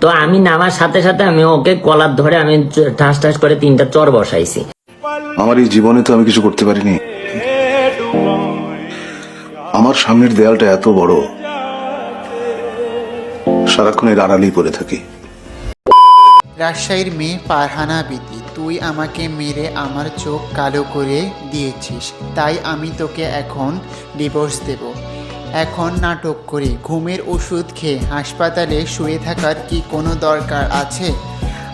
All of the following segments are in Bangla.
তো আমি নামার সাথে সাথে আমি ওকে কলার ধরে আমি ঠাস ঠাস করে তিনটা চর বসাইছি। আমার এই জীবনে তো আমি কিছু করতে পারিনি। আমার সামনের দেয়ালটা এত বড় সারাক্ষণ এর আড়ালেই পড়ে থাকি। রাজশাহীর মেয়ে পারহানা বিতি তুই আমাকে মেরে আমার চোখ কালো করে দিয়েছিস তাই আমি তোকে এখন ডিভোর্স দেব। এখন নাটক করি। ঘুমের ওষুধ খেয়ে হাসপাতালে শুয়ে থাকার কি কোনো দরকার আছে?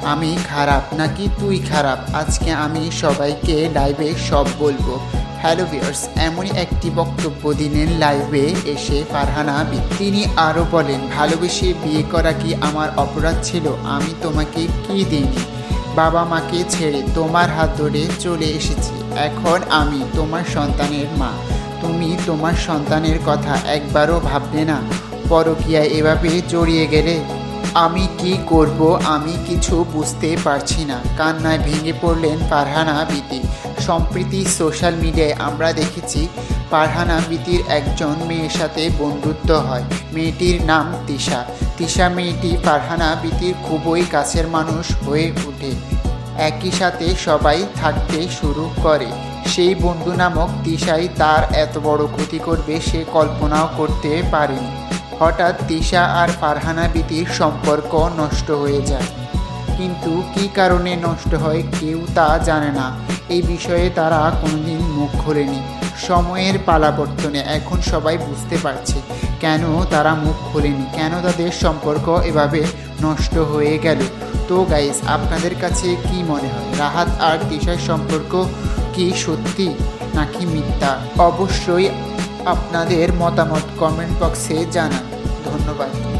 আমি খারাপ নাকি তুই খারাপ? আজকে আমি সবাইকে লাইভে সব বলব। হ্যালো ভিউয়ার্স এমনই একটি বক্তব্য দিলেন লাইভে এসে ফারহানা। তিনি আরও বলেন, ভালোবেসে বিয়ে করা কি আমার অপরাধ ছিল? আমি তোমাকে কি দিইনি? বাবা মাকে ছেড়ে তোমার হাত ধরে চলে এসেছি। এখন আমি তোমার সন্তানের মা। তুমি তোমার সন্তানের কথা একবারও ভাববে না। পরকিয়ায় এভাবে জড়িয়ে গেলে আমি কি করব আমি কিছু বুঝতে পারছি না। কান্নায় ভেঙে পড়লেন পারহানা বিতি। সম্প্রতি সোশ্যাল মিডিয়ায় আমরা দেখেছি, ফারহানা বিতির একজন মেয়ের সাথে বন্ধুত্ব হয়। মেয়েটির নাম তিশা। তিশা মেয়েটি ফারহানা বিতির খুবই কাছের মানুষ হয়ে ওঠে। একই সাথে সবাই থাকতে শুরু করে। সেই বন্ধু নামক তিশাই তার এত বড় ক্ষতি করবে সে কল্পনাও করতে পারেনি। হঠাৎ তিশা আর ফারহানা বিতির সম্পর্ক নষ্ট হয়ে যায়। কিন্তু কী কারণে নষ্ট হয় কেউ তা জানে না। এই বিষয়ে তারা কোনোদিন মুখ খোলেনি। সময়ের পালাবর্তনে এখন সবাই বুঝতে পারছে কেন তারা মুখ খোলেনি, কেন তাদের সম্পর্ক এভাবে নষ্ট হয়ে গেল। তো গাইস আপনাদের কাছে কি মনে হয়? রাহাত আর তিশার সম্পর্ক কি সত্যি নাকি মিথ্যা? অবশ্যই আপনাদের মতামত কমেন্ট বক্সে জানান। ধন্যবাদ।